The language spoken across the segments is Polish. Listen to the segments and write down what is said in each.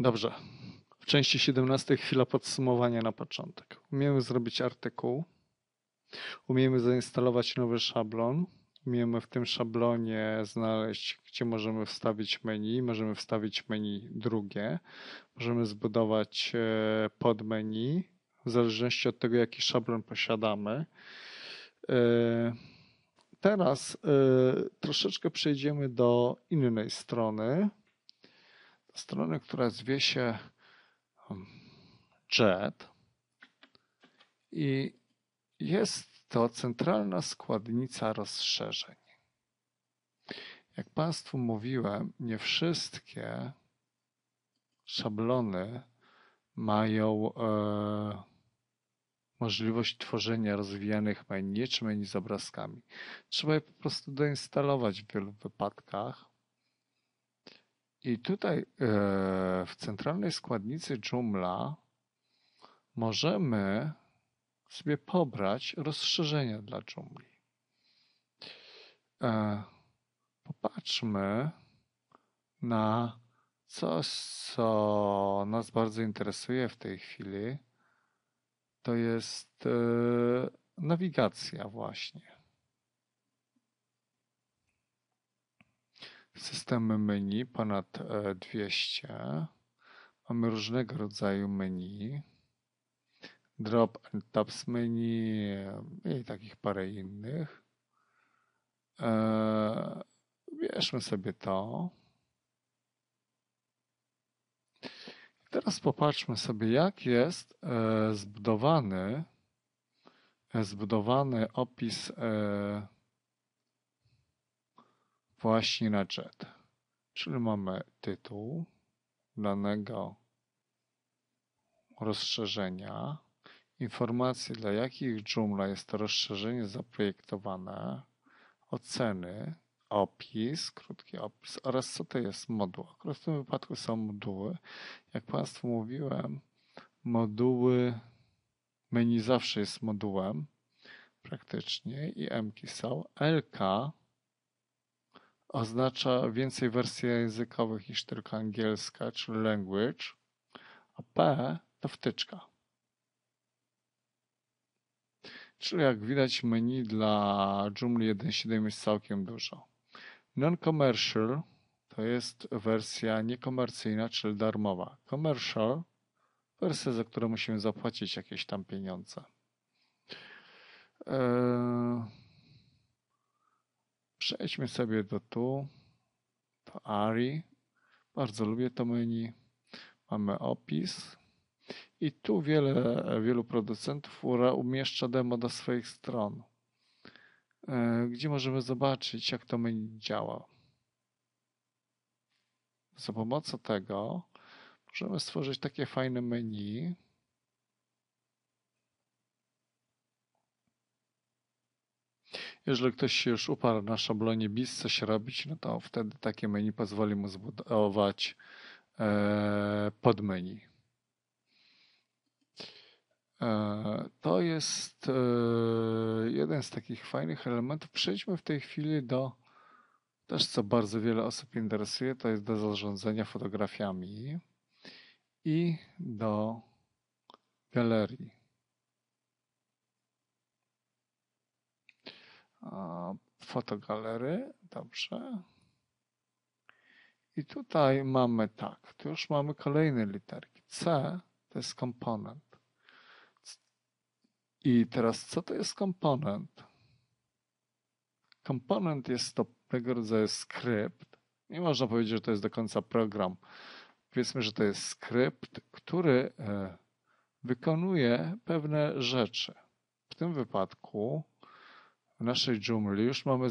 Dobrze. W części 17 chwila podsumowania na początek. Umiemy zrobić artykuł. Umiemy zainstalować nowy szablon. Umiemy w tym szablonie znaleźć, gdzie możemy wstawić menu. Możemy wstawić menu drugie. Możemy zbudować e, podmenu w zależności od tego, jaki szablon posiadamy. E, teraz e, troszeczkę przejdziemy do innej strony. Strony, która zwie się hmm, JET i jest to centralna składnica rozszerzeń. Jak Państwu mówiłem, nie wszystkie szablony mają e, możliwość tworzenia rozwijanych menu czy menu z obrazkami. Trzeba je po prostu doinstalować w wielu wypadkach. I tutaj e, w centralnej składnicy Joomla możemy sobie pobrać rozszerzenia dla Joomla. E, popatrzmy na coś, co nas bardzo interesuje w tej chwili to jest e, nawigacja właśnie. Systemy menu ponad 200. E, Mamy różnego rodzaju menu. Drop and tabs menu i takich parę innych. E, bierzmy sobie to. Teraz popatrzmy sobie, jak jest e, zbudowany, zbudowany opis właśnie na JET. Czyli mamy tytuł danego rozszerzenia, informacje dla jakich Joomla jest to rozszerzenie zaprojektowane, oceny, opis, krótki opis oraz co to jest moduł. Akurat w tym wypadku są moduły. Jak Państwu mówiłem, moduły, menu zawsze jest modułem praktycznie i MKI są. LK oznacza więcej wersji językowych niż tylko angielska, czyli language, a P to wtyczka. Czyli jak widać menu dla Joomla 1.7 jest całkiem dużo. Non-commercial to jest wersja niekomercyjna, czyli darmowa. Commercial wersja, za którą musimy zapłacić jakieś tam pieniądze. Eee, przejdźmy sobie do tu, to ARI. Bardzo lubię to menu. Mamy opis. I tu wiele, wielu producentów umieszcza demo do swoich stron. E, gdzie możemy zobaczyć, jak to menu działa. Za pomocą tego możemy stworzyć takie fajne menu. Jeżeli ktoś się już uparł na szablonie BIS coś robić, no to wtedy takie menu pozwoli mu zbudować e, podmenu. E, to jest e, jeden z takich fajnych elementów. Przejdźmy w tej chwili do też, co bardzo wiele osób interesuje, to jest do zarządzania fotografiami i do galerii. Fotogalery, dobrze. I tutaj mamy tak, tu już mamy kolejne literki. C to jest komponent. I teraz co to jest komponent? Komponent jest to pewnego rodzaju skrypt. Nie można powiedzieć, że to jest do końca program. Powiedzmy, że to jest skrypt, który e, wykonuje pewne rzeczy. W tym wypadku w naszej Joomla już mamy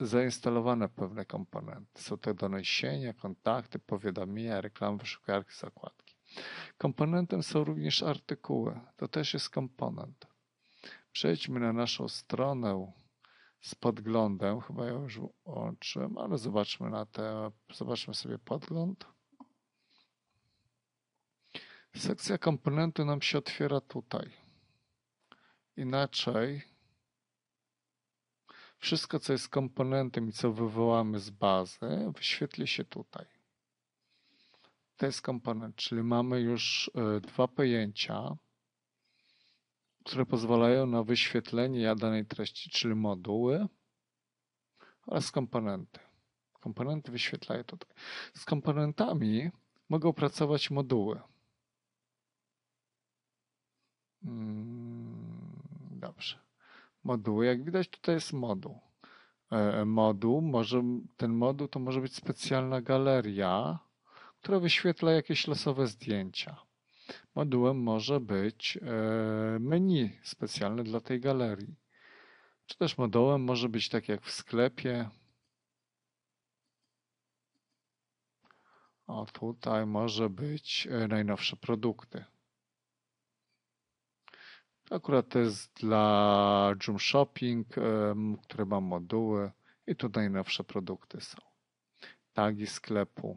zainstalowane pewne komponenty. Są to doniesienia, kontakty, powiadomienia, reklamy, wyszukiwarki, zakładki. Komponentem są również artykuły. To też jest komponent. Przejdźmy na naszą stronę z podglądem. Chyba ja już łączyłem, ale zobaczmy na te, zobaczmy sobie podgląd. Sekcja komponenty nam się otwiera tutaj. Inaczej wszystko, co jest komponentem i co wywołamy z bazy, wyświetli się tutaj. to jest komponent, czyli mamy już e, dwa pojęcia, które pozwalają na wyświetlenie danej treści, czyli moduły oraz komponenty. Komponenty wyświetlają tutaj. Z komponentami mogą pracować moduły. Mm, dobrze. Moduły, jak widać, tutaj jest moduł. E, moduł, może, ten moduł to może być specjalna galeria, która wyświetla jakieś losowe zdjęcia. Modułem może być e, menu specjalne dla tej galerii. Czy też modułem może być tak jak w sklepie. O, tutaj może być e, najnowsze produkty. Akurat to jest dla Joom Shopping, które ma moduły i tu najnowsze produkty są. Tagi sklepu.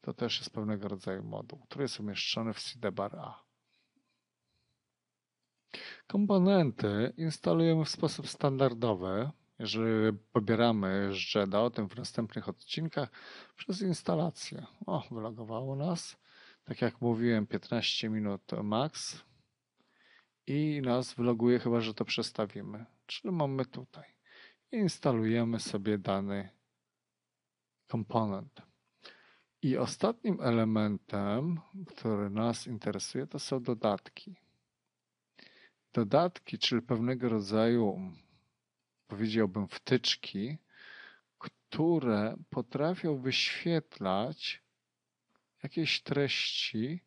To też jest pewnego rodzaju moduł, który jest umieszczony w sidebar A. Komponenty instalujemy w sposób standardowy, jeżeli pobieramy z o tym w następnych odcinkach, przez instalację. O, wylogowało nas. Tak jak mówiłem, 15 minut max i nas wyloguje, chyba że to przestawimy. Czyli mamy tutaj. Instalujemy sobie dany komponent. I ostatnim elementem, który nas interesuje, to są dodatki. Dodatki, czyli pewnego rodzaju, powiedziałbym, wtyczki, które potrafią wyświetlać jakieś treści,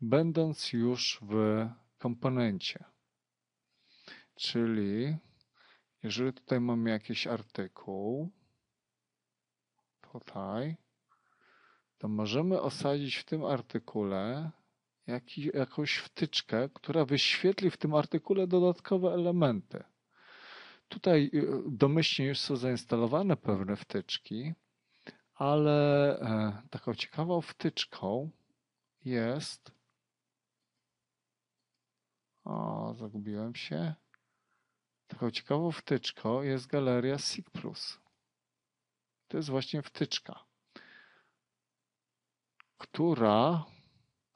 będąc już w komponencie. Czyli jeżeli tutaj mamy jakiś artykuł, tutaj, to możemy osadzić w tym artykule jakiś, jakąś wtyczkę, która wyświetli w tym artykule dodatkowe elementy. Tutaj y, domyślnie już są zainstalowane pewne wtyczki, ale e, taką ciekawą wtyczką jest zagubiłem się. Taką ciekawą wtyczką jest galeria SIG+. To jest właśnie wtyczka, która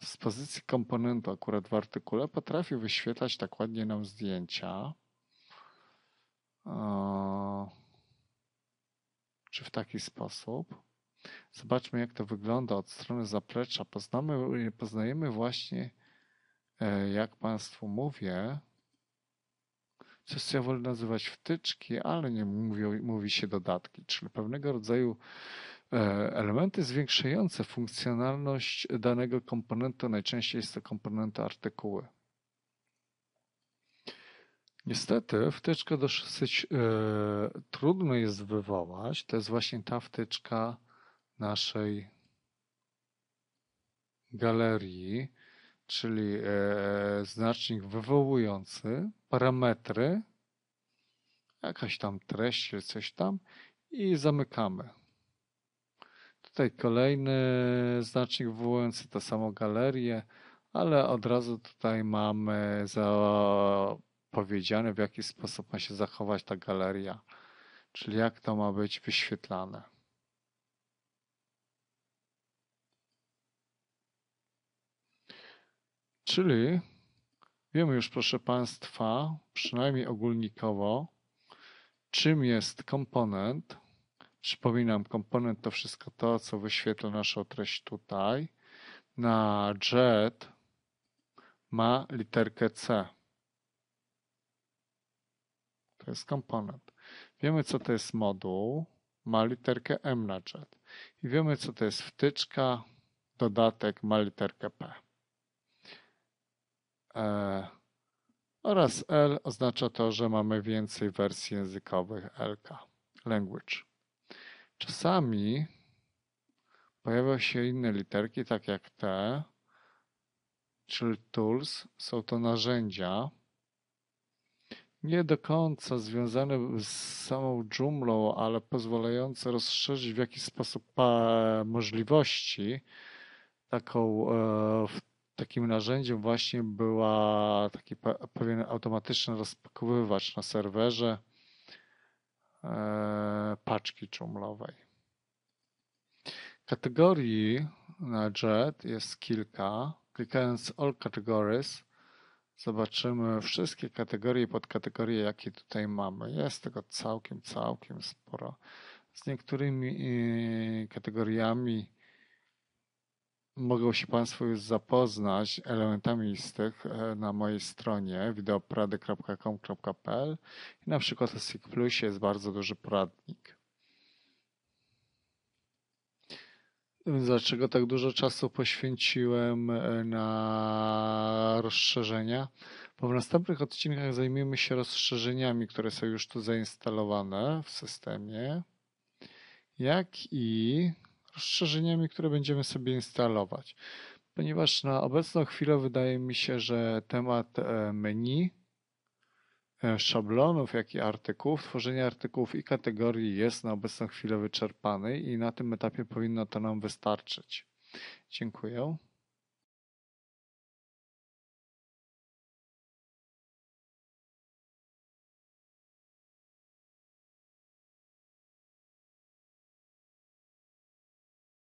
z pozycji komponentu akurat w artykule potrafi wyświetlać tak ładnie nam zdjęcia. Czy w taki sposób. Zobaczmy, jak to wygląda od strony zaplecza. Poznamy, poznajemy właśnie jak Państwu mówię, coś ja wolę nazywać wtyczki, ale nie mówi, mówi się dodatki, czyli pewnego rodzaju e, elementy zwiększające funkcjonalność danego komponentu, najczęściej jest to komponenty artykuły. Niestety wtyczkę dosyć e, trudno jest wywołać. To jest właśnie ta wtyczka naszej galerii, czyli e, znacznik wywołujący, parametry, jakaś tam treść, coś tam i zamykamy. Tutaj kolejny znacznik wywołujący to samo galerię, ale od razu tutaj mamy zapowiedziane w jaki sposób ma się zachować ta galeria, czyli jak to ma być wyświetlane. Czyli wiemy już, proszę Państwa, przynajmniej ogólnikowo, czym jest komponent. Przypominam, komponent to wszystko to, co wyświetla naszą treść tutaj. Na JET ma literkę C. To jest komponent. Wiemy, co to jest moduł. Ma literkę M na JET. I wiemy, co to jest wtyczka, dodatek, ma literkę P. E, oraz L oznacza to, że mamy więcej wersji językowych LK, language. Czasami pojawiają się inne literki, tak jak te, czyli tools, są to narzędzia, nie do końca związane z samą dżumlą, ale pozwalające rozszerzyć w jakiś sposób możliwości. Taką e, takim narzędziem właśnie była taki pewien automatyczny rozpakowywacz na serwerze e, paczki dżumlowej. Kategorii na JET jest kilka. Klikając All Categories zobaczymy wszystkie kategorie i podkategorie, jakie tutaj mamy. Jest tego całkiem, całkiem sporo. Z niektórymi y, kategoriami mogą się Państwo już zapoznać elementami z tych e, na mojej stronie wideoporady.com.pl i na przykład w SIG Plusie jest bardzo duży poradnik. Dlaczego tak dużo czasu poświęciłem e, na rozszerzenia? Bo w następnych odcinkach zajmiemy się rozszerzeniami, które są już tu zainstalowane w systemie, jak i rozszerzeniami, które będziemy sobie instalować. Ponieważ na obecną chwilę wydaje mi się, że temat e, menu, e, szablonów, jak i artykułów, tworzenia artykułów i kategorii jest na obecną chwilę wyczerpany i na tym etapie powinno to nam wystarczyć. Dziękuję.